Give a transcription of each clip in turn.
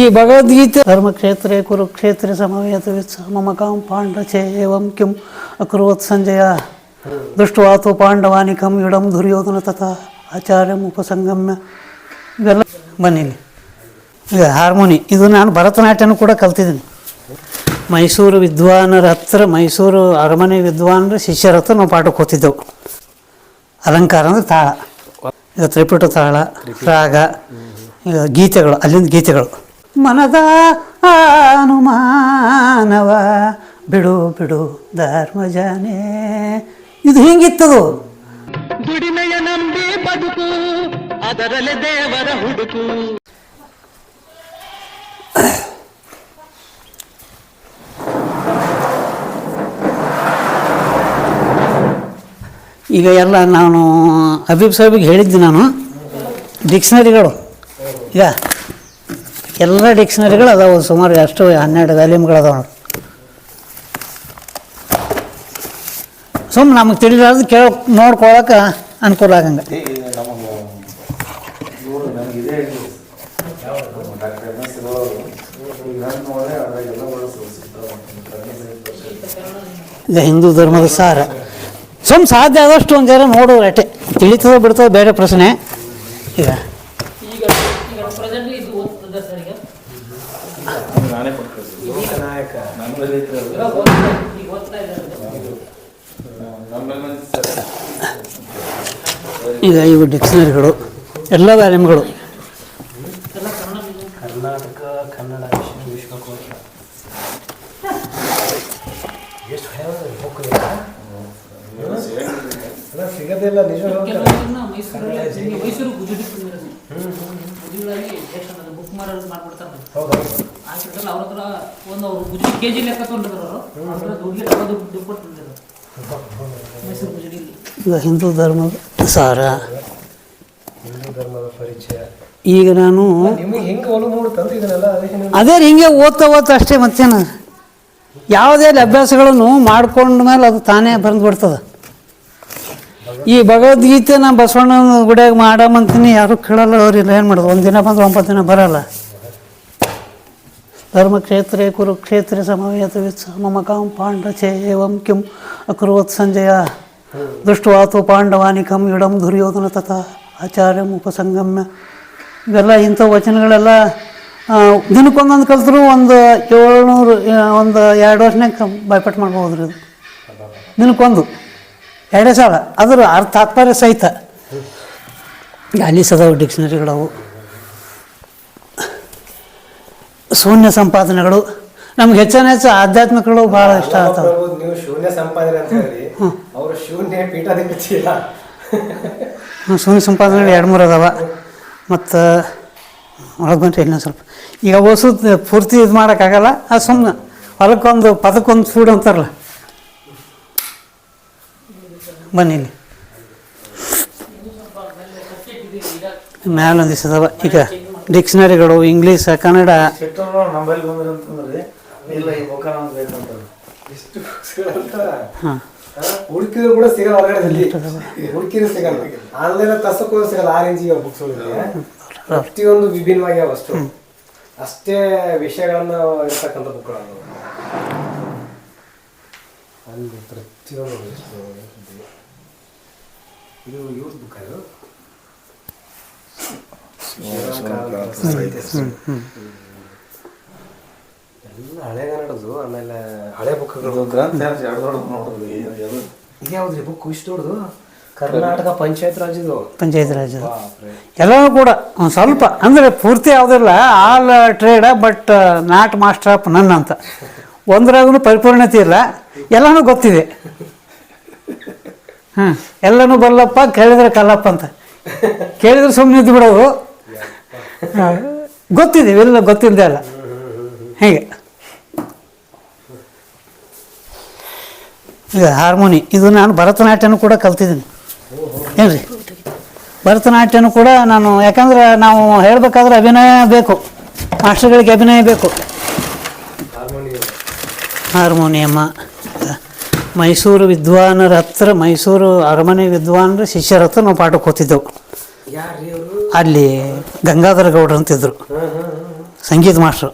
ಈ ಭಗವದ್ಗೀತೆ ಧರ್ಮಕ್ಷೇತ್ರೇ, ಕುರುಕ್ಷೇತ್ರ, ಸಮವೇತ ಮಮಕಾಂ ಪಾಂಡಚೇವಂ ಕಿಂ ಅಕುರ್ವತ್ ಸಂಜಯ. ದೃಷ್ಟವಾತು ಪಾಂಡವಾನಿಕಂ ಇಡಂ ದುರ್ಯೋಧನ ತಥಾ ಆಚಾರ್ಯಂ ಉಪಸಂಗಮ್ಯ. ಇವೆಲ್ಲ ಬನ್ನಿಲ್ಲಿ ಈಗ ಹಾರ್ಮೋನಿ, ಇದು ನಾನು ಭರತನಾಟ್ಯನೂ ಕೂಡ ಕಲ್ತಿದ್ದೀನಿ. ಮೈಸೂರು ವಿದ್ವಾನರ ಹತ್ರ, ಮೈಸೂರು ಅರಮನೆ ವಿದ್ವಾನರ ಶಿಷ್ಯರ ಹತ್ರ ನಾವು ಪಾಠಕ್ಕೆ ಹೋಗ್ತಿದ್ದೆವು ಅಲಂಕಾರ ಅಂದರೆ ತಾಳ. ಈಗ ತ್ರಿಪುಟ ತಾಳ ರಾಗ, ಈಗ ಗೀತೆಗಳು, ಅಲ್ಲಿಂದ ಗೀತೆಗಳು. ಮನದ ಅನುಮಾನವ. ಬಿಡು ಬಿಡು ಧರ್ಮಜಾನೆ. ಇದು ಹಿಂಗಿತ್ತದು ದುಡಿಮೆಯ ನಂಬಿ ಬದುಕು ಅದರಲ್ಲಿ ದೇವರ ಹುಡುಕು. ಈಗ ಎಲ್ಲ ನಾನು ಹಬೀಬ್ ಸಾಹೇಬಿಗೆ ಹೇಳಿದ್ದೆ ನಾನು. ಡಿಕ್ಷನರಿಗಳು ಈಗ ಎಲ್ಲ ಡಿಕ್ಷನರಿಗಳು ಅದಾವೆ ಸುಮಾರು ಅಷ್ಟು ಹನ್ನೆರಡು ವ್ಯಾಲ್ಯೂಮ್ಗಳು ಅದಾವೆ ನೋಡಿ ಸುಮ್ಮನೆ ನಮಗೆ ತಿಳಿಲಾರ್ದು ಕೇಳ ನೋಡ್ಕೊಳಕ್ಕೆ ಅನುಕೂಲ ಆಗಂಗೆ. ಇದು ಹಿಂದೂ ಧರ್ಮದ ಸಾರ. ಸುಮ್ ಸಾಧ್ಯ ಆದಷ್ಟು ಒಂದು ಜನ ನೋಡೋರು ತಿಳಿತದೋ ಬಿಡ್ತದ ಬೇರೆ ಪ್ರಶ್ನೆ. ಈಗ ನಾನೇ ಕೊಟ್ಟು ನಾಯಕ ನನ್ನ ಮೇಲೆ ಇದ್ರಲ್ಲ ನಮ್ಮ ಮೇಲೆ ಮಂದಿ ಸರ್ ಈಗ ಇವು ಡಿಕ್ಷನರಿಗಳು ಎಲ್ಲ ವ್ಯಾಲ್ಯೂಮ್ಗಳು ಕರ್ನಾಟಕ ಕನ್ನಡ ವಿಶ್ವ ವಿಶ್ವಕೋಶ ಎಷ್ಟು ಬುಕ್ ಸಿಗೋದಿಲ್ಲ ನಿಜ ಮೈಸೂರು ಗುಜುಡಿ ಗುಜುಗಳಾಗಿ ಎಷ್ಟು ಬುಕ್ ಮಾಡೋದು ಮಾಡ್ಬಿಡ್ತಾರೆ ಹೌದು ಹಾಕಿರ್ತಾರಲ್ಲ ಅವ್ರ ಹತ್ರ ಒಂದು ಅವ್ರು ಗುಜುಡಿ ಕೆ ಜಿ ಲೆಕ್ಕ ತೊಗೊಂಡಿದ್ರು ಅವರು. ಅವ್ರ ಹತ್ರ ದುಡ್ಡು ಡಬ್ಬ ದುಡ್ಡು ದುಡ್ಡು ಕೊಟ್ಟು ತಂದಿದ್ರು ಮೈಸೂರು ಗುಜುಡಿಲಿ ಈಗ ಹಿಂದೂ ಧರ್ಮದ ಸಾರ. ಹಿಂದೂ ಧರ್ಮದ ಪರಿಚಯ. ಈಗ ನಾನು ನಿಮಗೆ ಹೆಂಗೆ ಒಲವು ಮೂಡುತ್ತಂತ ಇದನ್ನೆಲ್ಲ ಅದೇ ಹಿಂಗೆ ಓದ್ತಾ ಓದ್ತಾ ಅಷ್ಟೇ ಮತ್ತೇನು? ಯಾವುದೇ ಅಭ್ಯಾಸಗಳನ್ನು ಮಾಡ್ಕೊಂಡ ಮೇಲೆ ಅದು ತಾನೇ ಬಂದು ಬಿಡ್ತದೆ ಈ ಭಗವದ್ಗೀತೆ ನಾ ಬಸವಣ್ಣನ ಗುಡಿಯಾಗ ಮಾಡಮಂತೀನಿ ಯಾರು ಕೇಳಲ್ಲ ಅವ್ರಿಲ್ಲ ಏನು ಮಾಡೋದು? ಒಂದು ದಿನ ಬಂದು ಒಂಬತ್ತು ದಿನ ಬರಲ್ಲ. ಧರ್ಮಕ್ಷೇತ್ರ ಕುರುಕ್ಷೇತ್ರ ಸಮವೇತ ಮಮಕಾಂ ಪಾಂಡಚೇವಂ ಕಿಂ ಅಕುರ್ವತ್ ಸಂಜಯ. ದೃಷ್ಟವಾತು ಪಾಂಡವಾನಿಕಂ ಇಡಂ ದುರ್ಯೋಧನ ತಥಾ ಆಚಾರ್ಯಂ ಉಪಸಂಗಮ್ಯ. ಇವೆಲ್ಲ ಇಂಥ ವಚನಗಳೆಲ್ಲ ದಿನಕ್ಕೊಂದೊಂದು ಕಲಿತರೂ ಒಂದು ಏಳ್ನೂರು ಒಂದು ಎರಡು ವರ್ಷನಾಗ ಬಾಯ್ಪಾಟ್ ಮಾಡ್ಬೋದು ರೀ ಇದು. ದಿನಕ್ಕೊಂದು. ಎರಡೇ ಸಾವಿರ ಅದರ ಅರ್ಥ ತಾತ್ಪರ್ಯ ಸಹಿತ. ಅಲ್ಲಿ ಸದಾವು ಡಿಕ್ಷನರಿಗಳವು. ಶೂನ್ಯ ಸಂಪಾದನೆಗಳು. ನಮ್ಗೆ ಹೆಚ್ಚಿನ ಹೆಚ್ಚು ಆಧ್ಯಾತ್ಮಿಕಗಳು ಭಾಳ ಇಷ್ಟ ಆಗ್ತವೆ. ಹ್ಞೂ ನೀವು ಶೂನ್ಯ ಸಂಪಾದನೆ ಅಂತ ಹೇಳಿ ಅವರು ಶೂನ್ಯ ಪೀಠಾಧಿಪತಿ ಇಲ್ಲ ಹ್ಮ್, ಶೂನ್ಯ ಸಂಪಾದನೆಗಳು ಎರಡು ಮೂರು ಅದಾವ. ಮತ್ತು ಒಳಗೆ ಬಂತು ಇನ್ನೊಂದು ಸ್ವಲ್ಪ. ಈಗ ಓಸು ಪೂರ್ತಿ ಇದು ಮಾಡೋಕ್ಕಾಗಲ್ಲ ಅದು ಸುಮ್ಮನೆ ಹೊಲಕ್ಕೊಂದು ಪದಕ್ಕೊಂದು ಫೂಡ್ ಅಂತಾರಲ್ಲ. ಬನ್ನಿ ಮ್ಯಾಲ ಮ್ಯಾಲೊಂದು ದಿವಸ ಅದಾವ ಈಗ ಡಿಕ್ಷನರಿಗಳು ಇಂಗ್ಲೀಷ್ ಕನ್ನಡ. ಹಾಂ. ಹುಡುಕಿದ್ರು ಕೂಡ ಸಿಗಲ್ಲ ಹೊರಗಡೆದಲ್ಲಿ. ಹುಡುಕಿದ್ರು ಸಿಗಲ್ಲ. ಆನ್ಲೈನ್ ತರ್ಸಕ್ಕೂ ಸಿಗಲ್ಲ. ಆ ರೇಂಜಿಗೆ ಬುಕ್ಸ್ ಪ್ರತಿಯೊಂದು ವಿಭಿನ್ನವಾಗಿ ಅಷ್ಟು. ಅಷ್ಟೇ ವಿಷಯಗಳನ್ನ ಇರ್ತಕ್ಕಂಥ ಬುಕ್ಗಳು ಅಲ್ಲಿ ಪ್ರತಿಯೊಂದು ಇದೆ. ಯೂತ್ ಬುಕ್ ಅದು ಎಲ್ಲ ಹಳೆಗನ್ನಡದು ಆಮೇಲೆ ಹಳೆ ಬುಕ್ಗಳು ಗ್ರಂಥ ಎರಡು ದೊಡ್ಡ ನೋಡೋದು ಇದು ಯಾವ್ದ್ರಿ ಬುಕ್ ಇಷ್ಟು ದೊಡ್ಡದು ಕರ್ನಾಟಕ ಪಂಚಾಯತ್ ರಾಜ್ ಇದು ಪಂಚಾಯತ್ ರಾಜ್. ಎಲ್ಲವೂ ಕೂಡ ಒಂದು ಸ್ವಲ್ಪ ಅಂದರೆ ಪೂರ್ತಿ ಯಾವುದಿಲ್ಲ all trade but not master of none ಅಂತ. ಒಂದ್ರಾಗೂ ಪರಿಪೂರ್ಣತೆ ಇಲ್ಲ. ಎಲ್ಲನೂ ಗೊತ್ತಿದೆ. ಹಾಂ ಎಲ್ಲನೂ ಬಲ್ಲಪ್ಪ ಕೇಳಿದ್ರೆ ಕಲ್ಲಪ್ಪ ಅಂತ. ಕೇಳಿದ್ರೆ ಸುಮ್ಮನೆ ಇದ್ದು ಬಿಡೋದು ಗೊತ್ತಿದೆ ಎಲ್ಲ ಗೊತ್ತಿಲ್ಲದೆ ಅಲ್ಲ. ಹೇಗೆ. ಇದು ಹಾರ್ಮೋನಿ ಇದು ನಾನು ಭರತನಾಟ್ಯನೂ ಕೂಡ ಕಲ್ತಿದ್ದೀನಿ. ಏನ್ರಿ? ಭರತನಾಟ್ಯನೂ ಕೂಡ ನಾನು ಯಾಕಂದ್ರೆ ನಾವು ಹೇಳಬೇಕಾದ್ರೆ ಅಭಿನಯ ಬೇಕು. ಮಾಸ್ಟರ್ಗಳಿಗೆ ಅಭಿನಯ ಬೇಕು. ಹಾರ್ಮೋನಿಯಂ ಹಾರ್ಮೋನಿಯಮ್ಮ. ಮೈಸೂರು ವಿದ್ವಾನರ ಹತ್ರ ಮೈಸೂರು ಅರಮನೆ ವಿದ್ವಾನರ ಶಿಷ್ಯರ ಹತ್ರ ನಾವು ಪಾಠಕ್ಕೆ ಹೋಗ್ತಿದ್ದೆವು ಅಲ್ಲಿ ಗಂಗಾಧರ ಗೌಡ್ರು ಅಂತಿದ್ರು. ಸಂಗೀತ ಮಾಸ್ಟ್ರು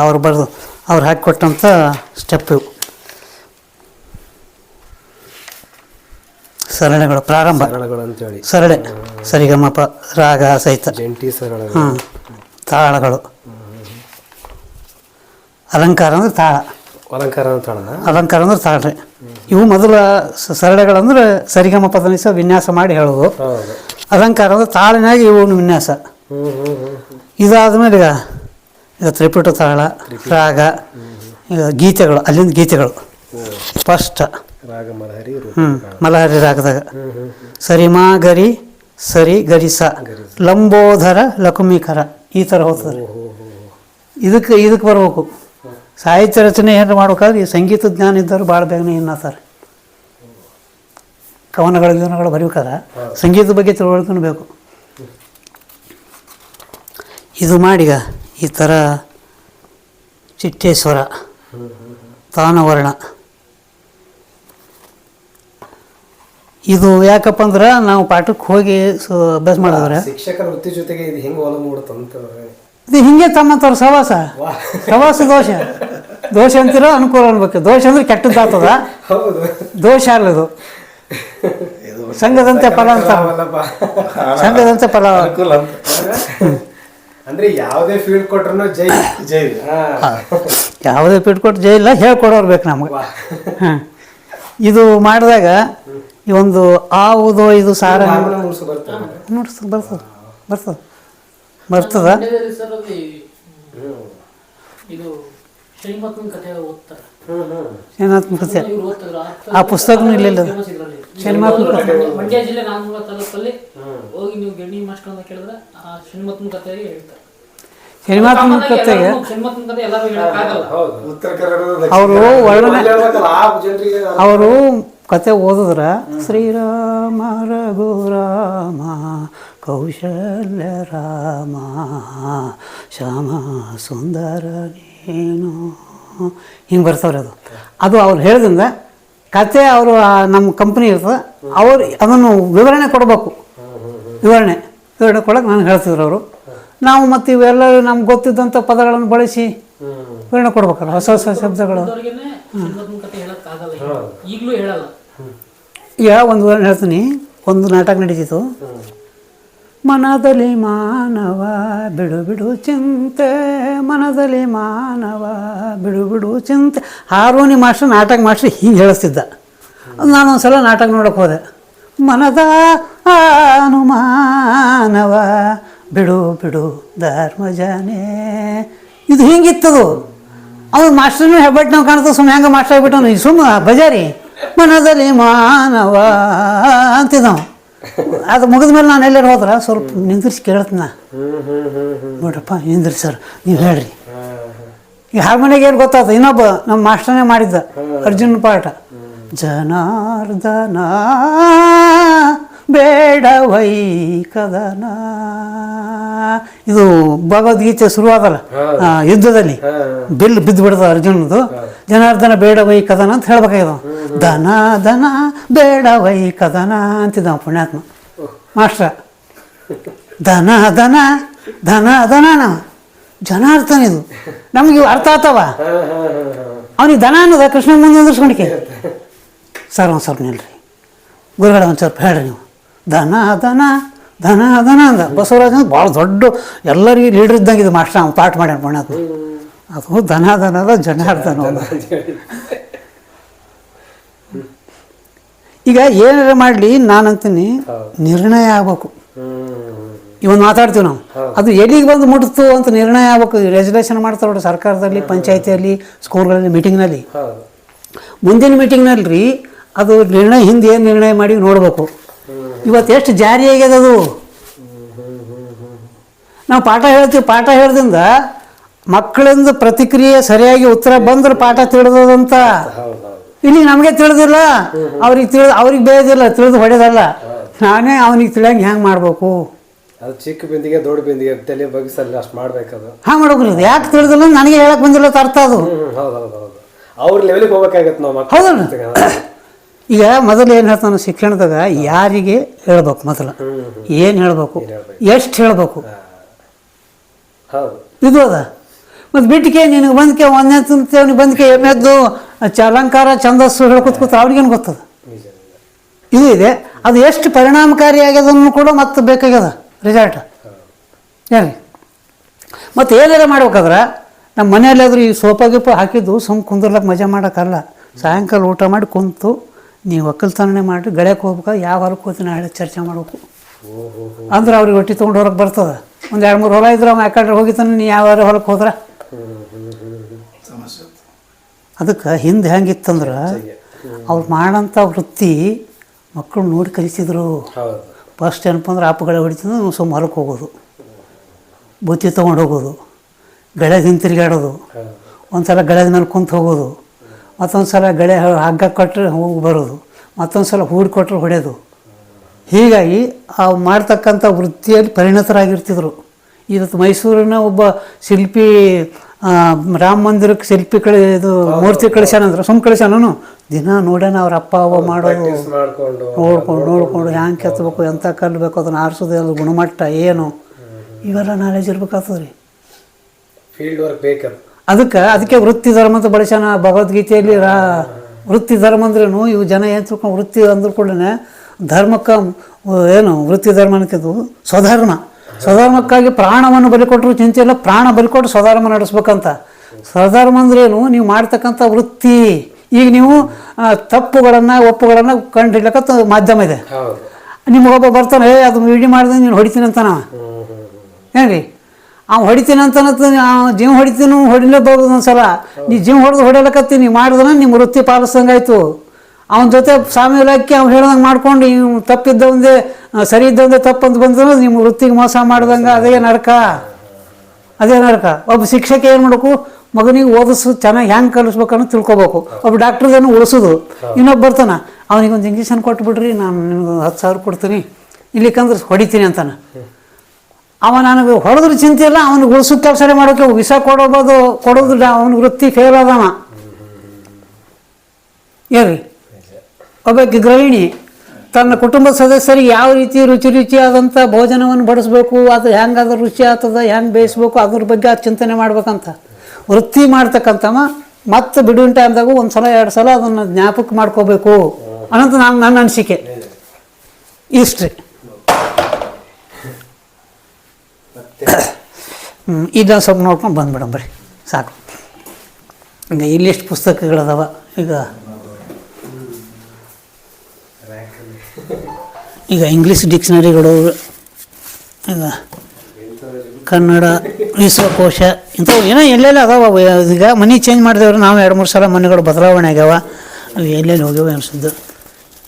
ಅವ್ರು ಬರೆದು ಅವ್ರು ಹಾಕಿಕೊಟ್ಟಂಥ ಸ್ಟೆಪ್ ಇವು. ಸರಳೆಗಳು ಪ್ರಾರಂಭ. ಸರಳೆ. ಸರಿಗಮಪ ರಾಗ ಸಹಿತ. ಹಾಂ ತಾಳಗಳು ಅಲಂಕಾರ ಅಂದರೆ ತಾಳ. ಅಲಂಕಾರ ಅಲಂಕಾರ ಅಂದ್ರೆ ತಾಳ್ರಿ. ಇವು ಮೊದಲ ಸರಳೆಗಳಂದ್ರೆ ಸರಿಗಮ ಪದನಿಸ ವಿನ್ಯಾಸ ಮಾಡಿ ಹೇಳೋದು. ಅಲಂಕಾರ ಅಂದ್ರೆ ತಾಳಿನಾಗ ಇವನು ವಿನ್ಯಾಸ. ಇದಾದಮೇಲೆ ಈಗ ಈಗ ತ್ರಿಪುಟ ತಾಳ ರಾಗ ಈಗ ಗೀತೆಗಳು ಅಲ್ಲಿಂದ ಗೀತೆಗಳು. ಸ್ಪಷ್ಟ. ಹ್ಞೂ ಮಲಹರಿ ರಾಗದಾಗ. ಸರಿಮಾ ಗರಿ ಸರಿ ಗರಿಸ ಲಂಬೋದರ ಲಕುಮಿಕರ. ಈ ಥರ ಹೋಗ್ತದೆ. ಇದಕ್ಕೆ ಇದಕ್ಕೆ ಬರ್ಬೇಕು. ಸಾಹಿತ್ಯ ರಚನೆ ಏನು ಮಾಡ್ಬೇಕಾದ್ರೆ ಈ ಸಂಗೀತ ಜ್ಞಾನ ಇದ್ದವ್ರು ಭಾಳ ಬೇಗನೆ ಏನಾತಾರೆ ಕವನಗಳ ಗಿವನಗಳು ಬರೀಬೇಕಾದ್ರೆ ಸಂಗೀತದ ಬಗ್ಗೆ ತಿಳುವಳ್ಕೊಂಡು ಬೇಕು. ಇದು ಮಾಡಿಗ ಈ ಥರ ಚಿಟ್ಟೇಶ್ವರ ತಾನವರ್ಣ. ಇದು ಯಾಕಪ್ಪ ಅಂದ್ರೆ ನಾವು ಪಾಠಕ್ಕೆ ಹೋಗಿ ಸೊ ಅಭ್ಯಾಸ ಮಾಡಿದ್ರೆ ಶಿಕ್ಷಕರ ವೃತ್ತಿ ಜೊತೆಗೆ ಇದು ಹೆಂಗೆ ಒಲ ಮೂಡುತ್ತಂತ ಇದು ಹಿಂಗೆ ತಮ್ಮಂತವ್ರ ಸವಾಸ? ಸವಾಸ ದೋಷ. ದೋಷ ಅಂತಿರೋ ಅನುಕೂಲ ಅನ್ಬೇಕು. ದೋಷ ಅಂದ್ರೆ ಕೆಟ್ಟದ್ದಾಗ್ತದ ಹೌದು. ದೋಷ ಅಲ್ಲ ಇದು ಸಂಘದಂತೆ ಫಲ ಅಂತ. ಸಂಘದಂತೆ ಫಲ. ಅನುಕೂಲ ಅಂದ್ರೆ ಯಾವುದೇ ಫೀಲ್ಡ್ ಕೊಟ್ರು ಜೈ ಜೈ ಯಾವುದೇ ಯಾವುದೇ ಕೊಟ್ಟು ಜೈ ಇಲ್ಲ ಹೇಳ್ಕೊಡೋರು ಬೇಕು ನಮ್ಗೆ. ಹಾಂ. ಇದು ಮಾಡಿದಾಗ ಈ ಒಂದು ಆವುದೋ ಇದು ಸಾರ. ನೋಡ್ತದೆ ಬರ್ತದೆ. ಬರ್ತದೆ. ಬರ್ತದ ಇದು ಶ್ರೀಮಂತನ ಕಥೆ ಆ- ಪುಸ್ತಕನೂ ಕಥೆ. ಮಂಡ್ಯ- ಜಿಲ್ಲೆ ತಾಲೂಕಲ್ಲಿ ಹೋಗಿ ನೀವು ಗೆಣ್ಣಿ ಮಾಸ್ಟರ್ ಅಂತ ಕೇಳಿದ್ರೆ ಆ ಶ್ರೀಮಂತನ ಕಥೆಗೆ ಹೇಳ್ತಾರೆ. ಕಥೆಗೆ? ಅವರು ವರ್ಣನೆ ಅವರು ಕತೆ ಓದಿದ್ರ ಶ್ರೀರಾಮ ರಘುರಾಮ ಕೌಶಲ್ಯ ರಾಮ ಶ್ಯಾಮ ಸುಂದರ ನೀನು. ಹಿಂಗೆ ಬರ್ತಾವ್ರಿ ಅದು. ಅದು ಅವ್ರು ಹೇಳಿದ್ರಿಂದ ಕತೆ ಅವರು ನಮ್ಮ ಕಂಪ್ನಿ ಇರ್ತದೆ ಅವ್ರು ಅದನ್ನು ವಿವರಣೆ ಕೊಡಬೇಕು. ವಿವರಣೆ ವಿವರಣೆ ಕೊಡೋಕೆ ನಾನು ಹೇಳ್ತಿದ್ರು ಅವರು. ನಾವು ಮತ್ತು ಇವೆಲ್ಲ ನಮ್ಗೆ ಗೊತ್ತಿದ್ದಂಥ ಪದಗಳನ್ನು ಬಳಸಿ ವಿವರಣೆ ಕೊಡ್ಬೇಕಲ್ಲ ಹೊಸ ಹೊಸ ಶಬ್ದಗಳು. ಅವ್ರಿಗೇನೆ ಶ್ರೀಮಂತನ ಕಥೆ ಹೇಳಕ್ಕಾಗಲ್ಲ ಈಗಲೂ ಹೇಳಲ್ಲ. ಈಗ ಒಂದು ವಿವರಣೆ ಹೇಳ್ತೀನಿ. ಒಂದು ನಾಟಕ ನಡೀತಿತ್ತು. ಮನದಲ್ಲಿ ಮಾನವ, ಬಿಡು ಬಿಡು ಚಿಂತೆ. ಮನದಲ್ಲಿ ಮಾನವ, ಬಿಡು ಬಿಡು ಚಿಂತೆ. ಹಾರ್ಮೋನಿ ಮಾಸ್ಟರ್ ನಾಟಕ ಮಾಸ್ಟರ್ ಹಿಂಗೆ ಹೇಳಿಸ್ತಿದ್ದ ನಾನು ಒಂದ್ಸಲ ನಾಟಕ ನೋಡಕ್ಕೆ ಹೋದೆ. ಮನದ ಅನುಮಾನವ, ಬಿಡು ಬಿಡು ಧರ್ಮಜಾನೆ. ಇದು ಹಿಂಗಿತ್ತದು. ಅವ್ನು ಹೆಬ್ಬಟ್ ನಾವು ಕಾಣ್ತದೆ ಸುಮ್ಮನೆ ಹೆಂಗೆ ಮಾಸ್ಟರ್ ಆಗ್ಬಿಟ್ಟು ಸುಮ್ಮ ಬಜಾರಿ ಮನದಲ್ಲಿ ಮಾನವ ಅಂತಿದ್ದವ ಅದು ಮುಗಿದ ಮೇಲೆ ನಾನು ಎಲ್ಲರೂ ಹೋದ್ರೆ? ಸ್ವಲ್ಪ ನಿಂದಿರ್ಸಿ ಕೇಳ್ತೀನಿ ನೋಡ್ರಪ್ಪ ನಿಂದಿರ್ಸಿ ಸರ್ ನೀವು ಹೇಳ್ರಿ. ಈ ಹಾರ್ಮೋನಿಯಾಗ ಏನು ಗೊತ್ತಾಯ್ತು ಇನ್ನೊಬ್ಬ ನಮ್ಮ ಮಾಸ್ಟರ್ನೇ ಮಾಡಿದ್ದ ಅರ್ಜುನ್ ಪಾಠ. ಜನಾರ್ದನ ಬೇಡವೈ ಕದನ ಇದು ಭಗವದ್ಗೀತೆ ಶುರುವಾದಲ್ಲ ಯುದ್ಧದಲ್ಲಿ ಬಿಲ್ ಬಿದ್ದು ಬಿಡ್ದ ಅರ್ಜುನದು ಜನಾರ್ದನ ಬೇಡವೈ ಕದನ ಅಂತ ಹೇಳ್ಬೇಕಾಗ್ಯದ. ದನ ದನ ಬೇಡವೈ ಕದನ ಅಂತಿದ್ದ ಪುಣ್ಯಾತ್ಮ. ಮಾಸ್ಟ್ರ ದನ ದನ ದನ ದನ ನಾವು ಜನಾರ್ದನ ಇದು ನಮಗೆ ಅರ್ಥ ಆತವ ಅವನಿಗೆ ದನ ಅನ್ನೋದ ಕೃಷ್ಣ ಮುಂದೆ ನಿಂದಿರ್ಸ್ಕೊಂಡಿಕೆ. ಸರ್, ಒಂದು ಸ್ವಲ್ಪ ನಿಲ್ರಿ. ಗುರುಗಳ, ಒಂದು ಸ್ವಲ್ಪ ಹೇಳ್ರಿ ನೀವು. ದನ ದನ ದನ ದನ ಅಂದ. ಬಸವರಾಜ ಭಾಳ ದೊಡ್ಡ ಎಲ್ಲರಿಗೂ ಲೀಡರ್ ಇದ್ದಂಗೆ ಇದು ಮಾಸ್ಟ್ರ ಅವ್ನು ಪಾಠ ಮಾಡ್ಯಾನ ಪುಣ್ಯಾತ್ಮ. ಅದು ದನ ದನದ ಜನಾರ್ದನ. ಈಗ ಏನಾರ ಮಾಡಲಿ ನಾನಂತೀನಿ ನಿರ್ಣಯ ಆಗ್ಬೇಕು. ಇವನ್ ಮಾತಾಡ್ತೀವಿ ನಾವು. ಅದು ಎಲ್ಲಿಗೆ ಬಂದು ಮುಟ್ತು ಅಂತ ನಿರ್ಣಯ ಆಗ್ಬೇಕು. ರೆಸಲ್ಯೂಷನ್ ಮಾಡ್ತಾರೆ ನೋಡಿ ಸರ್ಕಾರದಲ್ಲಿ ಪಂಚಾಯತಿಯಲ್ಲಿ ಸ್ಕೂಲ್ಗಳಲ್ಲಿ ಮೀಟಿಂಗ್ನಲ್ಲಿ ಮುಂದಿನ ಮೀಟಿಂಗ್ನಲ್ಲಿ ರೀ ಅದು ನಿರ್ಣಯ ಹಿಂದೆ ಏನು ನಿರ್ಣಯ ಮಾಡಿ ನೋಡಬೇಕು. ಇವತ್ತು ಎಷ್ಟು ಜಾರಿ ಆಗ್ಯದ ಅದು ನಾವು ಪಾಠ ಹೇಳ್ತೀವಿ ಪಾಠ ಹೇಳ್ದಿಂದ ಮಕ್ಕಳಿಂದ ಪ್ರತಿಕ್ರಿಯೆ ಸರಿಯಾಗಿ ಉತ್ತರ ಬಂದ್ರೆ ಪಾಠ ತಿಳಿದದಂತ. ಇಲ್ಲಿ ನಮಗೆ ತಿಳಿದಿಲ್ಲ. ಅವ್ರಿಗೆ ತಿಳಿದು ಅವ್ರಿಗೆ ಬೇಯೋದಿಲ್ಲ ತಿಳಿದು ಹೊಡೆದಲ್ಲ. ನಾನೇ ಅವನಿಗೆ ತಿಳಿಯಂಗೆ ಹೆಂಗೆ ಮಾಡಬೇಕು? ಅದು ಚಿಕ್ಕ ಬಿಂದಿಗೆ ದೊಡ್ಡ ಬಿಂದಿಗೆ ತಲೆ ಬಗ್ಗಿಸಲ್ಲ ಅಷ್ಟು ಮಾಡ್ಬೇಕದು. ಹಾಂ ಮಾಡೋಕ್ರಿ ಯಾಕೆ ತಿಳಿದಿಲ್ಲ ನನಗೆ ಹೇಳಕ್ಕೆ ಬಂದಿಲ್ಲ ಅರ್ಥ ಅದು. ಹ್ಮ್ ಹೌದು ಹೌದು ಹೌದು. ಅವ್ರ ಲೆವೆಲಿಗೆ ಹೋಗ್ಬೇಕಾಗತ್ತೆ ನಾವು ಹೌದಲ್ಲ? ಈಗ ಮೊದಲು ಏನು ಹೇಳ್ತಾನೆ ಶಿಕ್ಷಣದಾಗ ಯಾರಿಗೆ ಹೇಳ್ಬೇಕು ಮೊದಲು? ಏನು ಹೇಳ್ಬೇಕು? ಎಷ್ಟು ಹೇಳ್ಬೇಕು? ಹೌದು. ಇದು ಅದ? ಮತ್ತು ಬಿಟ್ಟಿಗೆ ನಿನಗೆ ಬಂದ್ಕೆ, ಒಂದನೇ ತಿಂತೇವನಿಗೆ ಬಂದ್ಕೆ, ಎಮ್ಮೆದ್ದು ಅಲಂಕಾರ ಛಂದಸ್ಸು ಹೇಳ್ಕೊತ ಕೂತ ಅವ್ರಿಗೇನು ಗೊತ್ತದ? ಇದು ಇದೆ. ಅದು ಎಷ್ಟು ಪರಿಣಾಮಕಾರಿಯಾಗ್ಯದನ್ನು ಕೂಡ ಮತ್ತೆ ಬೇಕಾಗ್ಯದ ರಿಸಲ್ಟ್ ಏನ್ರಿ ಮತ್ತು ಏನಾರ ಮಾಡ್ಬೇಕಾದ್ರೆ ನಮ್ಮ ಮನೆಯಲ್ಲಾದರೂ ಈ ಸೋಪಾ ಗಿಪ್ಪ ಹಾಕಿದ್ದು ಸುಮ್ ಕುಂದ್ರಲಕ್ಕೆ ಮಜಾ ಮಾಡೋಕ್ಕಲ್ಲ. ಸಾಯಂಕಾಲ ಊಟ ಮಾಡಿ ಕುಂತು, ನೀವು ಒಕ್ಕಲ್ತನೇ ಮಾಡಿ ಗಳಕ್ಕೆ ಹೋಗ್ಬೇಕು, ಯಾವ ಹೊಲಕ್ಕೆ ಹೋಗ್ತೀನಿ ನಾಳೆ ಚರ್ಚೆ ಮಾಡಬೇಕು. ಅಂದ್ರೆ ಅವ್ರಿಗೆ ಹೊಟ್ಟಿ ತೊಗೊಂಡು ಹೊರಗೆ ಬರ್ತದೆ. ಒಂದು ಎರಡು ಮೂರು ಹೊಲ ಇದ್ರೆ ಅವ್ನು ಯಾಕಂದ್ರೆ ಹೋಗಿತಾನೆ ನೀ ಯಾವ ಹೊಲಕ್ಕೆ ಹೋದ್ರೆ? ಸಮಸ್ಯೆ ಅದಕ್ಕೆ ಹಿಂದೆ ಹೆಂಗಿತ್ತಂದ್ರೆ ಅವ್ರು ಮಾಡೋಂಥ ವೃತ್ತಿ ಮಕ್ಕಳು ನೋಡಿ ಕಲಿಸಿದ್ರು. ಫಸ್ಟ್ ಏನಪ್ಪ ಅಂದ್ರೆ ಆಪುಗಳೆ ಹೊಡಿತಿದ್ರು ಸುಮ್ಮ ಮರಕ್ಕೆ ಹೋಗೋದು. ಬುತ್ತಿ ತೊಗೊಂಡು ಹೋಗೋದು. ಗಳೆಗೆ ಹಿಂತಿರುಗಾಡೋದು ಒಂದು ಸಲ ಗಳೆದ ಮೇಲೆ ಕುಂತು ಹೋಗೋದು. ಮತ್ತೊಂದು ಸಲ ಗಳೆ ಹಗ್ಗ ಕೊಟ್ಟರೆ ಹೋಗಿ ಬರೋದು. ಮತ್ತೊಂದು ಸಲ ಹೂಡಿ ಕೊಟ್ಟರೆ ಹೊಡೆಯೋದು. ಹೀಗಾಗಿ ಆ ಮಾಡ್ತಕ್ಕಂಥ ವೃತ್ತಿಯಲ್ಲಿ ಪರಿಣತರಾಗಿರ್ತಿದ್ರು. ಇವತ್ತು ಮೈಸೂರಿನ ಒಬ್ಬ ಶಿಲ್ಪಿ ರಾಮ ಮಂದಿರಕ್ಕೆ ಶಿಲ್ಪಿ ಕಳೆ ಇದು ಮೂರ್ತಿ ಕಳಿಸ್ಯಾನಂದ್ರೆ ಸುಮ್ ಕಳಿಸ್ಯಾನನು. ದಿನ ನೋಡ್ಯಾನ ಅವ್ರ ಅಪ್ಪ ಅವ್ವ ಮಾಡೋದು. ನೋಡ್ಕೊಂಡು ನೋಡ್ಕೊಂಡು ಹ್ಯಾಂಗೆ ಕೆತ್ತಬೇಕು ಎಂಥ ಕಲ್ಲು ಬೇಕು ಅದನ್ನು ಆರಿಸೋದು ಅದು ಗುಣಮಟ್ಟ ಏನು. ಇವೆಲ್ಲ ನಾಲೆಜ್ ಇರ್ಬೇಕಾಗ್ತದೆ ರೀ ಫೀಲ್ಡ್ ವರ್ಕ್ ಬೇಕು ಅದಕ್ಕೆ ಅದಕ್ಕೆ ವೃತ್ತಿ ಧರ್ಮ ಅಂತ ಬಳಸ್ಯಾನ. ಭಗವದ್ಗೀತೆಯಲ್ಲಿ ರಾ ವೃತ್ತಿ ಧರ್ಮ ಅಂದ್ರೇನು ಇವು ಜನ ಏನು ತಿಳ್ಕೊಂಡು ವೃತ್ತಿ ಅಂದ್ರೆ ಕೂಡ ಧರ್ಮಕ್ಕೆ ಏನು ವೃತ್ತಿ ಧರ್ಮ ಅನ್ಕೋದು ಸ್ವಧರ್ಮ. ಸ್ವಧರ್ಮಕ್ಕಾಗಿ ಪ್ರಾಣವನ್ನು ಬಲಿ ಕೊಟ್ಟರು ಚಿಂತೆ ಇಲ್ಲ ಪ್ರಾಣ ಬಲಿ ಕೊಟ್ಟು ಸ್ವಧರ್ಮ ನಡೆಸ್ಬೇಕಂತ ಸ್ವಧರ್ಮ ಅಂದ್ರೇನು ನೀವು ಮಾಡ್ತಕ್ಕಂಥ ವೃತ್ತಿ. ಈಗ ನೀವು ತಪ್ಪುಗಳನ್ನು ಒಪ್ಪುಗಳನ್ನು ಕಂಡು ಹಿಡ್ಲಕ್ಕ ಮಾಧ್ಯಮ ಇದೆ. ನಿಮಗೊಬ್ಬ ಬರ್ತಾನೆ ಏ ಅದು ವಿಡಿ ಮಾಡಿದ್ರೆ ನೀನು ಹೊಡಿತೀನಿ ಅಂತ ನಾವು ಹ್ಮ್ ಹ್ಮ್ ಹ್ಮ್ ಏನ್ರಿ ಅವ್ ಹೊಡಿತೀನಿ ಅಂತ ಜೀವ ಹೊಡಿತೀನಿ ಹೊಡಿಲೇಬಹುದು ಒಂದ್ಸಲ. ನೀ ಜೀವ ಹೊಡೆದು ಹೊಡಿಲಕತ್ತೀನಿ ಮಾಡಿದ್ರೆ ನಿಮ್ಮ ವೃತ್ತಿ ಪಾಲಿಸ್ದಂಗಾಯ್ತು. ಅವನ ಜೊತೆ ಸ್ವಾಮಿ ಹಾಕಿ ಅವ್ನು ಹೇಳ್ದಂಗೆ ಮಾಡ್ಕೊಂಡು ನೀವು ತಪ್ಪಿದ್ದವಂದೇ ಆ, ಸರಿ ಇದ್ದವಂದೇ ತಪ್ಪು ಅಂತ ಬಂದ್ರೆ ನಿಮ್ಮ ವೃತ್ತಿಗೆ ಮೋಸ ಮಾಡ್ದಂಗೆ ಅದೇ ನರಕ. ಅದೇ ನರಕ. ಒಬ್ಬ ಶಿಕ್ಷಕ ಏನು ಮಾಡಬೇಕು? ಮಗನಿಗೆ ಓದಿಸು ಚೆನ್ನಾಗಿ ಹೆಂಗೆ ಕಲಿಸ್ಬೇಕು ಅನ್ನೋದು ತಿಳ್ಕೊಬೇಕು. ಒಬ್ಬ ಡಾಕ್ಟ್ರದನ್ನು ಉಳಿಸೋದು. ಇನ್ನೊಬ್ಬ ಬರ್ತಾನೆ ಅವನಿಗೆ ಒಂದು ಇಂಜೆಕ್ಷನ್ ಕೊಟ್ಬಿಡ್ರಿ ನಾನು ನಿಮ್ಗೆ ಹತ್ತು ಸಾವಿರ ಕೊಡ್ತೀನಿ. ಇಲ್ಲಿಕಂದ್ರೆ ಹೊಡಿತೀನಿ ಅಂತಾನೆ. ಅವ ನನಗೆ ಹೊಡೆದ್ರೆ ಚಿಂತೆ ಇಲ್ಲ ಅವ್ನಿಗೆ ಉಳಿಸೋ ಕೆಲಸನೇ ಮಾಡೋಕೆ ವಿಷ ಕೊಡೋದು ಕೊಡೋದಿಲ್ಲ ಅವನ ವೃತ್ತಿ ಫೇಲ್ ಆದವ. ಏನ್ರಿ ಒಬ್ಬಾಕಿ ಗೃಹಿಣಿ, ತನ್ನ ಕುಟುಂಬ ಸದಸ್ಯರಿಗೆ ಯಾವ ರೀತಿ ರುಚಿ ರುಚಿಯಾದಂಥ ಭೋಜನವನ್ನು ಬಡಿಸ್ಬೇಕು, ಅದು ಹೆಂಗಾದ್ರೆ ರುಚಿ ಆಗ್ತದ, ಹೆಂಗೆ ಬೇಯಿಸ್ಬೇಕು, ಅದ್ರ ಬಗ್ಗೆ ಅದು ಚಿಂತನೆ ಮಾಡ್ಬೇಕಂತ. ವೃತ್ತಿ ಮಾಡ್ತಕ್ಕಂಥವ ಮತ್ತೆ ಬಿಡುವಿನ ಟೈಮ್ದಾಗ ಒಂದು ಸಲ, ಎರಡು ಸಲ ಅದನ್ನು ಜ್ಞಾಪಕ ಮಾಡ್ಕೋಬೇಕು ಅನ್ನೋದು ನಾನು ನನ್ನ ಅನಿಸಿಕೆ. ಇಷ್ಟ್ರಿ. ಇದನ್ನ ಸ್ವಲ್ಪ ನೋಡ್ಕೊಂಡು ಬಂದ್ಬಿಡಂಬ್ರಿ ಸಾಕು. ಈಗ ಇಲ್ಲಿಷ್ಟು ಪುಸ್ತಕಗಳದಾವ. ಈಗ ಈಗ ಇಂಗ್ಲೀಷ್ ಡಿಕ್ಷನರಿಗಳು ಈಗ ಕನ್ನಡ ವಿಶ್ವಕೋಶ ಇಂಥವು ಏನೋ ಎಲ್ಲೆಲ್ಲ ಅದಾವ ಈಗ ಮನೆ ಚೇಂಜ್ ಮಾಡಿದವ್ರು ನಾವು ಎರಡು ಮೂರು ಸಲ ಮನೆಗಳು ಬದಲಾವಣೆ ಆಗ್ಯಾವ. ಅವು ಎಲ್ಲೆಲ್ಲಿ ಹೋಗ್ಯಾವ ಅನಿಸಿದ್ದು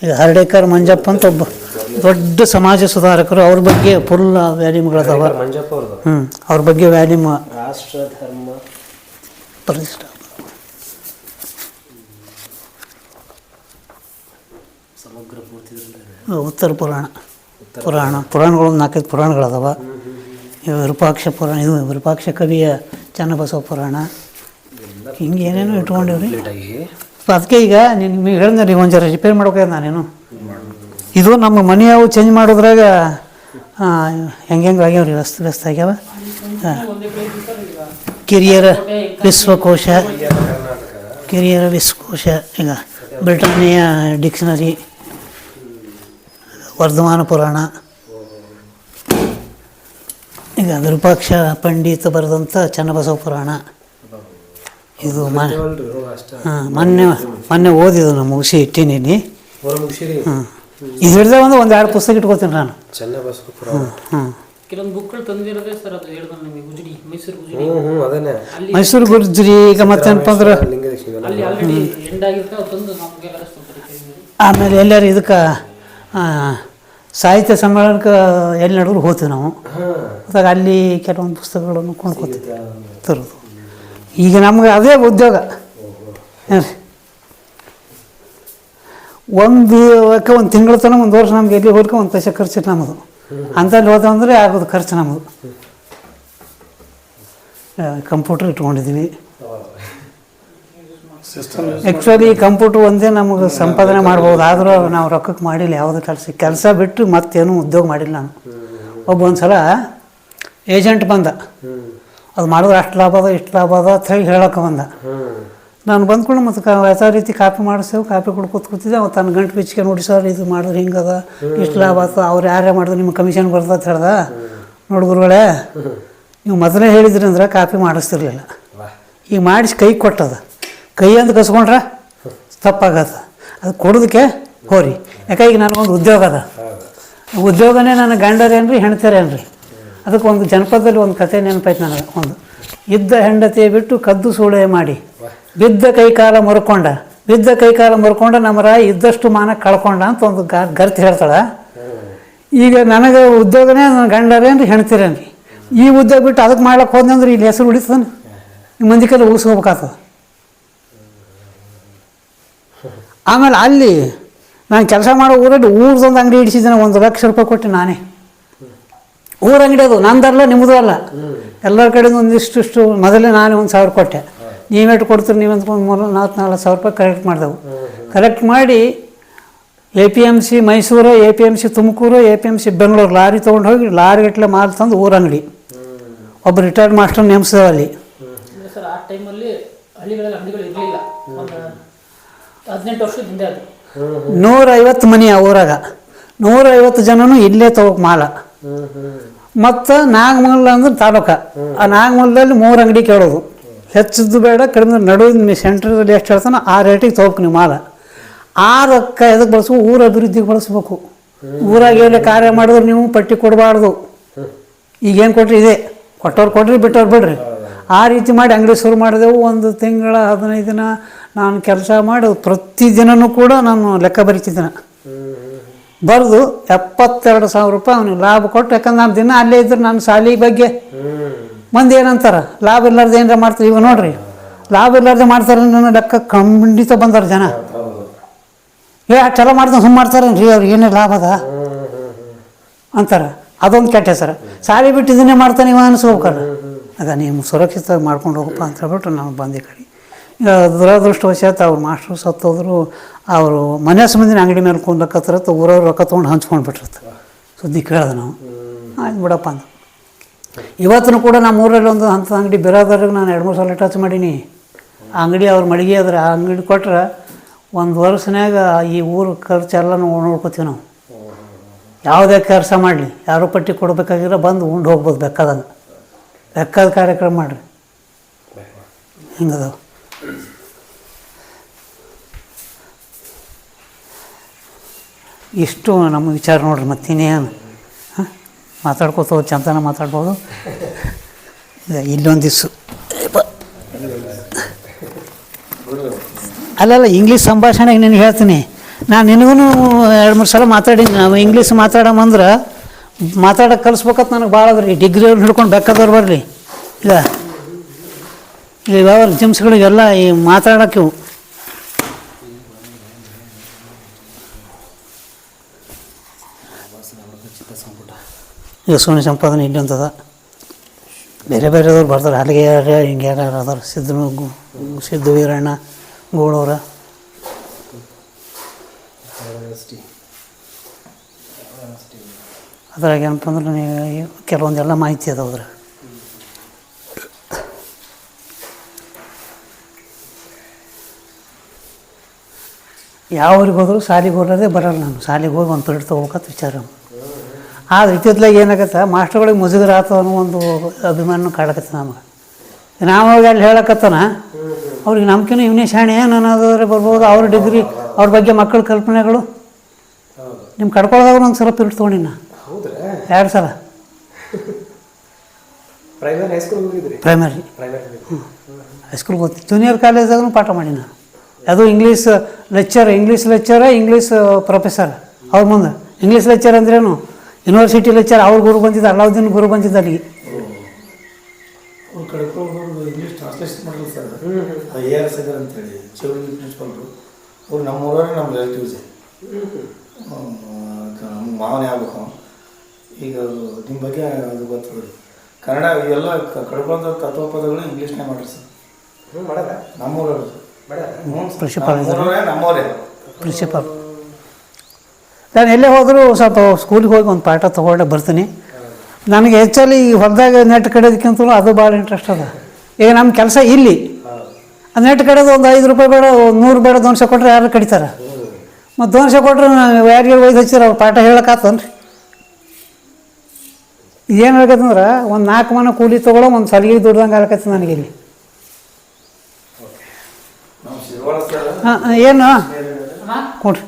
ಈಗ ಹರಡೇಕರ್ ಮಂಜಪ್ಪ ಅಂತ ಒಬ್ಬ ದೊಡ್ಡ ಸಮಾಜ ಸುಧಾರಕರು ಅವ್ರ ಬಗ್ಗೆ ಫುಲ್ ವ್ಯಾಲ್ಯೂಮ್ಗಳದಾವ ಹ್ಞೂ ಅವ್ರ ಬಗ್ಗೆ ವ್ಯಾಲ್ಯೂಮ್ ರಾಷ್ಟ್ರ ಧರ್ಮ. ಪ್ರತಿಷ್ಠ ಸಮಗ್ರ ಉತ್ತರ ಪುರಾಣ. ಪುರಾಣ. ಪುರಾಣಗಳು ನಾಲ್ಕೈದು ಪುರಾಣಗಳದಾವ. ಇವು ವಿರೂಪಾಕ್ಷ ಪುರಾಣ ಇದು ವಿರೂಪಾಕ್ಷ ಕವಿಯ ಚನ್ನಬಸವ ಪುರಾಣ. ಹಿಂಗೆ ಏನೇನೋ ಇಟ್ಕೊಂಡಿವ್ರಿ. ಅದಕ್ಕೆ ಈಗ ನೀನು ನಿಮಗೆ ಹೇಳಿದೆ ರೀ ಒಂದು ಜರ ರಿಪೇರ್ ಮಾಡ್ಬೇಕಾಗ ನಾನೇನು ಇದು ನಮ್ಮ ಮನೆಯವು ಚೇಂಜ್ ಮಾಡೋದ್ರಾಗ ಹೆಂಗೆ ಹೆಂಗೆ ಆಗ್ಯಾವ ರೀ ವ್ಯಸ್ತ ವ್ಯಸ್ತ ಆಗ್ಯಾವ? ಕಿರಿಯರ ವಿಶ್ವಕೋಶ. ಕಿರಿಯರ ವಿಶ್ವಕೋಶ ಈಗ ಬ್ರಿಟಾನಿಯ ಡಿಕ್ಷನರಿ ವರ್ಧಮಾನ ಪುರಾಣ. ಈಗ ವಿರೂಪಾಕ್ಷ ಪಂಡಿತ ಬರೆದಂಥ ಚನ್ನಬಸವ ಪುರಾಣ. ಇದು ಹಾಂ ಮೊನ್ನೆ ಮೊನ್ನೆ ಓದಿದ್ದು ನಾನು ಮುಗಿಸಿ ಇಟ್ಟಿನಿ ಹ್ಞೂ ಹಾಂ ಇದು ಹಿಡ್ದೆ ಒಂದು ಒಂದು ಎರಡು ಪುಸ್ತಕ ಇಟ್ಕೋತೀನಿ ನಾನು. ಹ್ಞೂ ಹ್ಞೂ ಹಾಂ ಕೆಲವೊಂದು ಬುಕ್ಗಳು ತಂದಿರೋದೇ ಸರ್ ಅದು ಹೇಳಿದ ನಮಗೆ ಗುಜರಿ ಮೈಸೂರು ಗುಜರಿ ಹ್ಮ್ ಹ್ಮ್ ಅದನ್ನೇ. ಅಲ್ಲಿ ಮೈಸೂರು ಗುರುಜ್ರಿ ಈಗ ಮತ್ತೇನಪ್ಪ ಅಂದ್ರೆ? ಲಿಂಗದೀಶ ಇವೆಲ್ಲ ಅಲ್ಲಿ ಆಲ್ರೆಡಿ ಎಂಡ್ ಆಗಿರ್ತಾವ ತಂದು ನಮಗೆಲ್ಲ ಆಮೇಲೆ ಎಲ್ಲರೂ ಇದಕ್ಕೆ ಸಾಹಿತ್ಯ ಸಮ್ಮೇಳನಕ್ಕೆ ಎಲ್ಲಿ ನಡೆದ್ರು ಹೋಗ್ತೀವಿ ನಾವು. ಅದಾಗ ಅಲ್ಲಿ ಕೆಲವೊಂದು ಪುಸ್ತಕಗಳನ್ನು ಕೊಂಡ್ಕೊತೀವಿ ತರೋದು. ಈಗ ನಮ್ಗೆ ಅದೇ ಉದ್ಯೋಗ. ಏನ್ರಿ ಒಂದು ಒಂದು ತಿಂಗಳ ತನಕ ಒಂದು ವರ್ಷ ನಮ್ಗೆ ಎಲ್ಲಿ ಹೋಗ್ಲಿಕ್ಕೆ ಒಂದು ಪೈಸೆ ಖರ್ಚು ನಮ್ಮದು. ಅಂಥಲ್ಲಿ ಹೋದಂದ್ರೆ ಆಗೋದು ಖರ್ಚು ನಮ್ಮದು ಕಂಪ್ಯೂಟರ್ ಇಟ್ಕೊಂಡಿದ್ದೀನಿ ಆ್ಯಕ್ಚುಲಿ ಕಂಪ್ಯೂಟರ್ ಒಂದೇ ನಮಗೆ ಸಂಪಾದನೆ ಮಾಡ್ಬೋದು. ಆದರೂ ನಾವು ರೊಕ್ಕಕ್ಕೆ ಮಾಡಿಲ್ಲ ಯಾವುದು ಕೆಲಸ ಕೆಲಸ ಬಿಟ್ಟು ಮತ್ತೇನು ಉದ್ಯೋಗ ಮಾಡಿಲ್ಲ ನಾನು. ಒಬ್ಬ ಒಂದು ಸಲ ಏಜೆಂಟ್ ಬಂದ. ಅದು ಮಾಡಿದ್ರೆ ಅಷ್ಟು ಲಾಭ ಅದ ಇಷ್ಟು ಲಾಭ ಅದ ಅಂತ ಹೇಳಿ ಹೇಳೋಕೆ ಬಂದ. ನಾನು ಬಂದ್ಕೊಂಡು ಮತ್ತು ಯಾವ ಯಥಾ ರೀತಿ ಕಾಪಿ ಮಾಡಿಸ್ತೇವೆ ಕಾಪಿ ಕೊಡು ಕೂತ್ಕೊತಿದ್ದೆ ಅವ್ನು ತನ್ನ ಗಂಟು ಬಿಚ್ಚಿಗೆ ನೋಡಿ, ಸರ್, ಇದು ಮಾಡಿದ್ರೆ ಹಿಂಗದ? ಇಷ್ಟು ಲಾಭ ಆಯ್ತು ಅವ್ರು ಯಾರೇ ಮಾಡಿದ್ರು ನಿಮ್ಮ ಕಮಿಷನ್ ಬರ್ತದೆ ಅಂತ ಹೇಳ್ದ? ನೋಡುಗುರುಗಳೇ ನೀವು ಮೊದಲೇ ಹೇಳಿದ್ರಿ ಅಂದ್ರೆ ಕಾಪಿ ಮಾಡಿಸ್ತಿರ್ಲಿಲ್ಲ. ಈಗ ಮಾಡಿಸಿ ಕೈ ಕೊಟ್ಟದ. ಕೈ ಅಂತ ಕಸ್ಕೊಂಡ್ರೆ ತಪ್ಪಾಗತ್ತೆ ಅದು ಕೊಡೋದಕ್ಕೆ ಹೋರಿ. ಯಾಕೆ ಈಗ ನನಗೊಂದು ಉದ್ಯೋಗ ಅದ. ಉದ್ಯೋಗನೇ ನನ್ನ ಗಂಡರೇನ್ರಿ ಹೆಣ್ತರೇನ್ರಿ ಅದಕ್ಕೆ ಒಂದು ಜನಪದದಲ್ಲಿ ಒಂದು ಕತೆ ನೆನಪಾಯ್ತು ನನಗೆ. ಒಂದು, ಇದ್ದ ಹೆಂಡತಿ ಬಿಟ್ಟು ಕದ್ದು ಸೂಳೆ ಮಾಡಿ. ಬಿದ್ದ ಕೈಕಾಲ ಮುರ್ಕೊಂಡ. ಬಿದ್ದ ಕೈಕಾಲ ಮುರ್ಕೊಂಡ ನಮ್ಮ ರಾಯಿ ಇದ್ದಷ್ಟು ಮಾನ ಕಳ್ಕೊಂಡ ಅಂತ ಒಂದು ಗರ್ತಿ ಹೇಳ್ತಾಳೆ. ಈಗ ನನಗೆ ಉದ್ಯೋಗನೇ ನನ್ನ ಗಂಡರೇನ್ರಿ ಹೆಣ್ತಿರೇನ್ರಿ? ಈ ಉದ್ಯೋಗ ಬಿಟ್ಟು ಅದಕ್ಕೆ ಮಾಡ್ಲಕ್ಕೆ ಹೋದ್ನಿ ಅಂದ್ರೆ ಇಲ್ಲಿ ಹೆಸರು ಉಳಿತದನು? ಮಂದಿ ಕೈಲಿ ಉಳಿಸ್ಕೋಬೇಕಾಗ್ತದೆ. ಆಮೇಲೆ ಅಲ್ಲಿ ನಾನು ಕೆಲಸ ಮಾಡೋ ಊರಲ್ಲಿ ಊರ್ದೊಂದು ಅಂಗಡಿ ಇಡಿಸಿದ್ದೇನೆ ಒಂದು ಲಕ್ಷ ರೂಪಾಯಿ ಕೊಟ್ಟು ನಾನೇ. ಊರ ಅಂಗಡಿ ಅದು, ನಂದಲ್ಲ ನಿಮ್ಮದು ಅಲ್ಲ. ಎಲ್ಲರ ಕಡೆಯಿಂದ ಒಂದಿಷ್ಟು ಮೊದಲೇ ನಾನೇ ಒಂದು ಸಾವಿರ ಕೊಟ್ಟೆ. ನೀವೆಷ್ಟು ಕೊಡ್ತೀರಿ ನೀವು ಅಂದ್ಕೊಂಡು ಮೂರು ನಾಲ್ಕು ನಾಲ್ಕು ಸಾವಿರ ರೂಪಾಯಿ ಕಲೆಕ್ಟ್ ಮಾಡಿದೆವು. ಕಲೆಕ್ಟ್ ಮಾಡಿ A P M C Mysuru A P M C Tumakuru A P M C Bengaluru lorry ತೊಗೊಂಡು ಹೋಗಿ ಲಾರಿ ಗಟ್ಟಲೆ ಮಾಲ್ ತಂದು ಊರ ಅಂಗಡಿ. ಒಬ್ಬ ರಿಟೈರ್ಡ್ ಮಾಸ್ಟರ್ ನೇಮಿಸಿದೆವು ಅಲ್ಲಿ. ನೂರೈವತ್ತು ಮನೆ ಆ ಊರಾಗ. ನೂರೈವತ್ತು ಜನನು ಇಲ್ಲೇ ತಗೋಕ್ ಮಾಲ. ಮತ್ತು ನಾಗಮಂಗಲ ಅಂದ್ರೆ ತಾಲೂಕ. ಆ ನಾಗಮಲ್ದಲ್ಲಿ ಮೂರು ಅಂಗಡಿ ಕೇಳೋದು. ಹೆಚ್ಚದ್ದು ಬೇಡ, ಕಡಿಮೆ ನಡುವಿನ ಸೆಂಟ್ರಲ್ಲಿ ಎಷ್ಟು ಹೇಳ್ತಾನೋ ಆ ರೇಟಿಗೆ ತೊಗೋಕ್ ನೀವು ಮಾಲ. ಆ ರೊಕ್ಕ ಎದಕ್ಕೆ ಬಳಸ್ಬೇಕು? ಊರ ಅಭಿವೃದ್ಧಿಗೆ ಬಳಸ್ಬೇಕು. ಊರಾಗ ಏನೇ ಕಾರ್ಯ ಮಾಡಿದ್ರೆ ನೀವು ಪಟ್ಟಿ ಕೊಡಬಾರ್ದು. ಈಗೇನು ಕೊಟ್ರಿ? ಇದೆ. ಕೊಟ್ಟವ್ರು ಕೊಡ್ರಿ, ಬಿಟ್ಟವ್ರು ಬಿಡ್ರಿ. ಆ ರೀತಿ ಮಾಡಿ ಅಂಗಡಿ ಶುರು ಮಾಡಿದೆವು. ಒಂದು ತಿಂಗಳ, ಹದಿನೈದು ದಿನ ನಾನು ಕೆಲಸ ಮಾಡಿ ಪ್ರತಿದಿನೂ ಕೂಡ ನಾನು ಲೆಕ್ಕ ಬರಿತಿದ್ದೇನೆ. ಬರೆದು ಎಪ್ಪತ್ತೆರಡು ಸಾವಿರ ರೂಪಾಯಿ ಅವನಿಗೆ ಲಾಭ ಕೊಟ್ಟು, ಯಾಕಂದ್ರೆ ನಾನು ದಿನ ಅಲ್ಲೇ ಇದ್ರೆ ನಾನು ಸಾಲಿ ಬಗ್ಗೆ ಮಂದಿ ಏನಂತಾರೆ ಲಾಭ ಇಲ್ಲಾರ್ದು ಏನಾರ ಮಾಡ್ತಾರೆ? ಇವಾಗ ನೋಡ್ರಿ. ಲಾಭ ಇರ್ಲಾರ್ದೆ ಮಾಡ್ತಾರೆ ನನ್ನ ಲೆಕ್ಕ ಖಂಡಿತ ಬಂದಾರ ಜನ. ಏ, ಚಲೋ ಮಾಡ್ತಾನೆ ಸುಮ್ಮ ಮಾಡ್ತಾರೇನ್ರಿ ಅವ್ರಿಗೆ ಏನೇ ಲಾಭ ಅದ? ಅಂತಾರೆ. ಅದೊಂದು ಕೆಟ್ಟ ಹೆಸರು. ಸಾಲಿ ಬಿಟ್ಟು ಇದನ್ನೇ ಮಾಡ್ತಾನೆ ಇವ ಅನಿಸ್ಬೇಕಲ್ಲ ಅದ ನೀವು ಸುರಕ್ಷಿತವಾಗಿ ಮಾಡ್ಕೊಂಡು ಹೋಗಪ್ಪ ಅಂತ ಹೇಳ್ಬಿಟ್ಟು ನಾವು ಬಂದೆ ಕಡೆ. ದುರದೃಷ್ಟವಶಾತ್ ಅವ್ರು ಮಾಸ್ಟ್ರು ಸತ್ತೋದ್ರು. ಅವರು ಮನೆ ಸಂಬಂಧಿನ ಅಂಗಡಿ ಮೇಲೆ ಕುಂದಕತ್ತಿರತ್ತೆ ಊರವ್ರು ರೊಕ್ಕ ತೊಗೊಂಡು ಹಂಚ್ಕೊಂಡು ಬಿಟ್ಟಿರತ್ತೆ ಸುದ್ದಿ ಕೇಳ್ದೆ ನಾವು. ಆಯ್ತು ಬಿಡಪ್ಪ ಅಂದ ಇವತ್ತೂ ಕೂಡ ನಮ್ಮ ಊರಲ್ಲಿ ಒಂದು ಅಂಥ ಅಂಗಡಿ ಬಿರಾದವ್ರಿಗೆ ನಾನು ಎರಡು ಮೂರು ಸಲ ಟಚ್ ಮಾಡೀನಿ. ಆ ಅಂಗಡಿ ಅವ್ರ ಮಳಿಗೆ ಆದ್ರೆ ಆ ಅಂಗಡಿ ಕೊಟ್ರೆ ಒಂದು ವರ್ಷನಾಗ ಈ ಊರು ಖರ್ಚೆಲ್ಲ ನೋಡ್ಕೋತೀವಿ ನಾವು. ಯಾವುದೇ ಕೆಲಸ ಮಾಡಲಿ, ಯಾರೋ ಪಟ್ಟಿ ಕೊಡಬೇಕಾಗಿರೋ ಬಂದು ಉಂಡು ಹೋಗ್ಬೋದು ಬೇಕಾದಂಗೆ ಬೇಕಾದ ಕಾರ್ಯಕ್ರಮ ಮಾಡಿರಿ. ಹಿಂಗದವು. ಇಷ್ಟು ನಮ್ಮ ವಿಚಾರ ನೋಡ್ರಿ ಮತ್ತಿನ್ನೇನು. ಮಾತಾಡ್ಕೋತ ಹೋದ್ ಚಂದನ ಮಾತಾಡ್ಬೋದು. ಇಲ್ಲೊಂದು ಇಲ್ಲೊಂದಿವ್ಸು ಅಲ್ಲಲ್ಲ ಇಂಗ್ಲೀಷ್ ಸಂಭಾಷಣೆಗೆ ನಿನಗೆ ಹೇಳ್ತೀನಿ. ನಾನು ನಿನಗೂ ಎರಡು ಮೂರು ಸಲ ಮಾತಾಡೀನಿ. ನಾವು ಇಂಗ್ಲೀಷ್ ಮಾತಾಡಮಂದ್ರೆ ಮಾತಾಡೋಕೆ ಕಲಿಸ್ಬೇಕಂತ ನನಗೆ ಭಾಳ ಅದ್ರಿ. ಡಿಗ್ರಿ ಅವ್ರು ಹಿಡ್ಕೊಂಡು ಬೇಕಾದವ್ರು ಬರಲಿ. ಇಲ್ಲ ಈಗ ಯಾವ ಜಿಮ್ಸ್ಗಳಿಗೆಲ್ಲ ಈ ಮಾತಾಡೋಕೆ ಸೋನಿ ಸಂಪಾದನೆ ಇಲ್ಲಿ ಅಂತದ. ಬೇರೆ ಬೇರೆದವ್ರು ಬರ್ತಾರೆ. ಅಲ್ಲಿಗೆ ಯಾರ ಹಿಂಗೆ ಯಾರು ಅದಾರ? ಸಿದ್ದು ಸಿದ್ದು ವೀರಣ್ಣ, ಗೂಳವ್ರ. ಅದ್ರಾಗ ಏನಪ್ಪ ಅಂದ್ರೆ ನೀವು ಕೆಲವೊಂದೆಲ್ಲ ಮಾಹಿತಿ ಅದಾವ ಅದ್ರ ಯಾವ ಊರಿಗೆ ಹೋದ್ರು ಶಾಲೆಗೆ ಹೋಗೋದೇ ಬರಲ್ಲ ನಾನು. ಶಾಲೆಗೆ ಹೋಗಿ ಒಂದು ಪೀರಿಯಡ್ ತೊಗೋಬೇಕಂತ ವಿಚಾರ. ಆದ್ರೆ ರೀತಿಯಲ್ಲಿ ಏನಾಗತ್ತೆ? ಮಾಸ್ಟರ್ಗಳಿಗೆ ಮುಜುಗರ ಆತು ಅನ್ನೋ ಒಂದು ಅಭಿಮಾನ ಕಾಡಕತ್ತೆ ನಮಗೆ. ನಾವು ಹೋಗಿ ಅಲ್ಲಿ ಹೇಳಕತ್ತನ ಅವ್ರಿಗೆ ನಮ್ಕಿನ ಇವನೇ ಶಾಣೆ ಅನ್ನೋದಾದ್ರೆ ಬರ್ಬೋದು. ಅವ್ರ ಡಿಗ್ರಿ ಅವ್ರ ಬಗ್ಗೆ ಮಕ್ಕಳ ಕಲ್ಪನೆಗಳು. ನಿಮ್ಮ ಕಡ್ಕೊಳ್ದಾಗ ಒಂದು ಸಲ ಪೀರಿಯಡ್ ತೊಗೊಂಡಿನ ಎರಡು ಸಲ. ಪ್ರೈಮರಿ ಹ್ಞೂ ಹೈಸ್ಕೂಲ್ಗೆ ಹೋಗ್ತಿ ಜೂನಿಯರ್ ಕಾಲೇಜಾಗೂ ಪಾಠ ಮಾಡಿನ. ಅದು English lecturer English lecturer English professor ಅವ್ರ ಮುಂದೆ. ಇಂಗ್ಲೀಷ್ ಲೆಕ್ಚರ್ ಅಂದ್ರೇನು? ಯೂನಿವರ್ಸಿಟಿ ಲೆಕ್ಚರ್ ಅವ್ರ ಗುರು ಬಂದಿದ್ದ ಅಲಾವುದ್ದೀನ್ ಗುರು ಬಂದಿದ್ದ ಅಲ್ಲಿಗೆ ಇಂಗ್ಲೀಷ್ ಟ್ರಾನ್ಸ್ಲೇಷನ್ ಮಾಡಲ್ಲ ಸರ್. ಎ ಆರ್ ಸಾಗರ್ ಅಂತೇಳಿ ಚೌಳಿ ಪ್ರಿನ್ಸಿಪಲ್ರು ಅವ್ರು. ನಮ್ಮ ಊರವ್ರೆ ನಮ್ಮ ರಿಲೇಟಿವ್ಸೇ ನಮ್ಮ ಮಾವನೇ ಆಗ್ಬೇಕು ಈಗ ನಿಮ್ಮ ಬಗ್ಗೆ ಅದು ಗೊತ್ತು ಕನ್ನಡ ಎಲ್ಲ ಕಳ್ಕೊಂಡ ತತ್ವಪದಗಳು ಇಂಗ್ಲೀಷ್ನೇ ಮಾಡ್ರಿ ಸರ್. ಮಾಡಲ್ಲ. ಮಾಡದ ನಮ್ಮೂರವ್ರು ನಮ್ಮವರೇ ಪ್ರಿನ್ಸಿಪಾಲ್ ನಾನು ಎಲ್ಲೇ ಹೋದರೂ ಸ್ವಲ್ಪ ಸ್ಕೂಲಿಗೆ ಹೋಗಿ ಒಂದು ಪಾಠ ತೊಗೊಂಡೆ ಬರ್ತೀನಿ. ನನಗೆ ಹೆಚ್ಚಲ್ಲಿ ಈ ಹೊಲದಾಗ ನೆಟ್ ಕಡಿಯೋದಕ್ಕಿಂತಲೂ ಅದು ಭಾಳ ಇಂಟ್ರೆಸ್ಟ್ ಅದ. ಈಗ ನಮ್ಮ ಕೆಲಸ ಇಲ್ಲಿ. ಆ ನೆಟ್ ಕಡೆದು ಒಂದು ಐದು ರೂಪಾಯಿ ಬೇಡ ಒಂದು ನೂರು ಬೇಡ ದೋನ್ಸ ಕೊಟ್ಟರೆ ಯಾರು ಕಡಿತಾರೆ? ಮತ್ತು ದೋನ್ಸ ಕೊಟ್ಟರೆ ನಾನು ಯಾರಿಗೆ ಒಯ್ದು ಹಚ್ಚಿರ ಅವ್ರು ಪಾಠ ಹೇಳೋಕ್ಕಾತನ್ರಿ ಏನು ಆಗತ್ತಂದ್ರೆ ಒಂದು ನಾಲ್ಕು ಮನೆ ಕೂಲಿ ತೊಗೊಳೋ ಒಂದು ಸಲಿಗೆ ದುಡ್ದಂಗೆ ಆಗತ್ತೆ ನನಗೆ ಇಲ್ಲಿ. ಹಾಂ ಏನು? ಕೊಡ್ರಿ.